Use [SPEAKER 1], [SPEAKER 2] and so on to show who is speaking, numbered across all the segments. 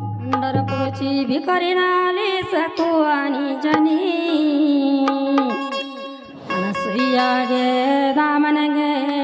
[SPEAKER 1] पंढरपूरची भिकारी नाले सतो आणि जनी। अनसुया गे दामन गे।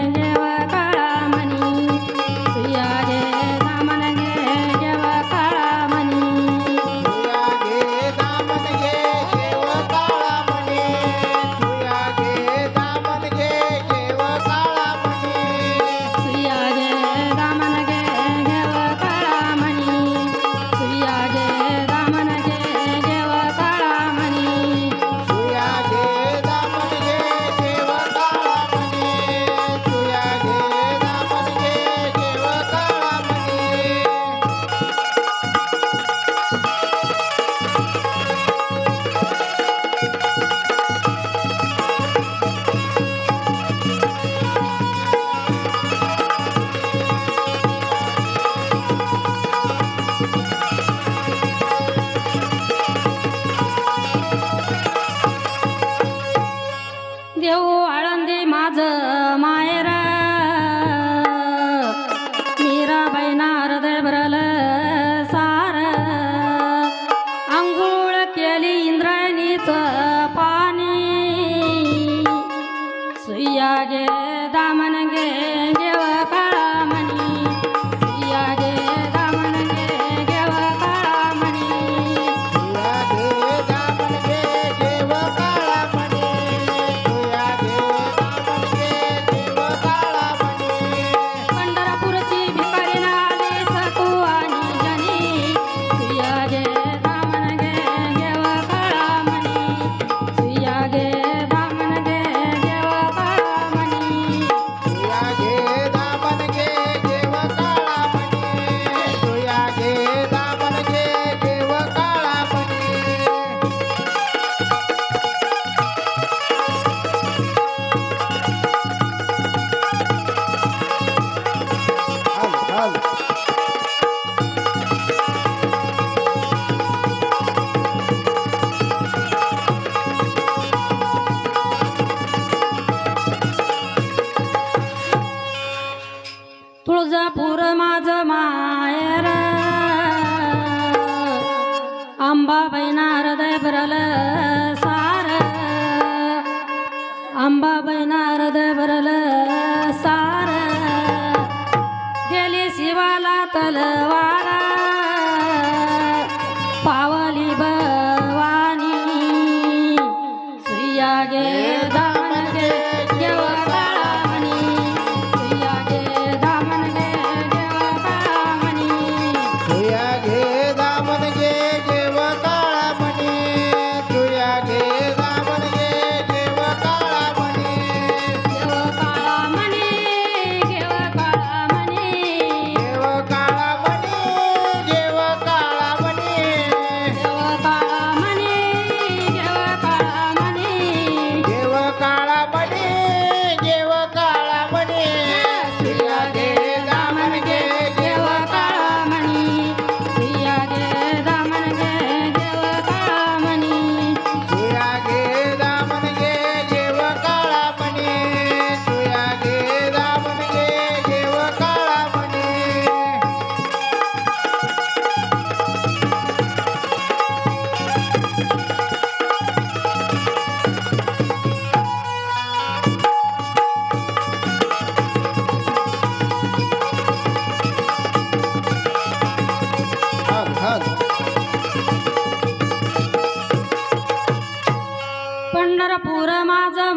[SPEAKER 1] calle. अंबाबाईना हृदय भरलं सार। अंबाबाईना हृदय भरलं सार। गेली शिवाला तलवारा। पावली बवानी। सुया गे সমাজা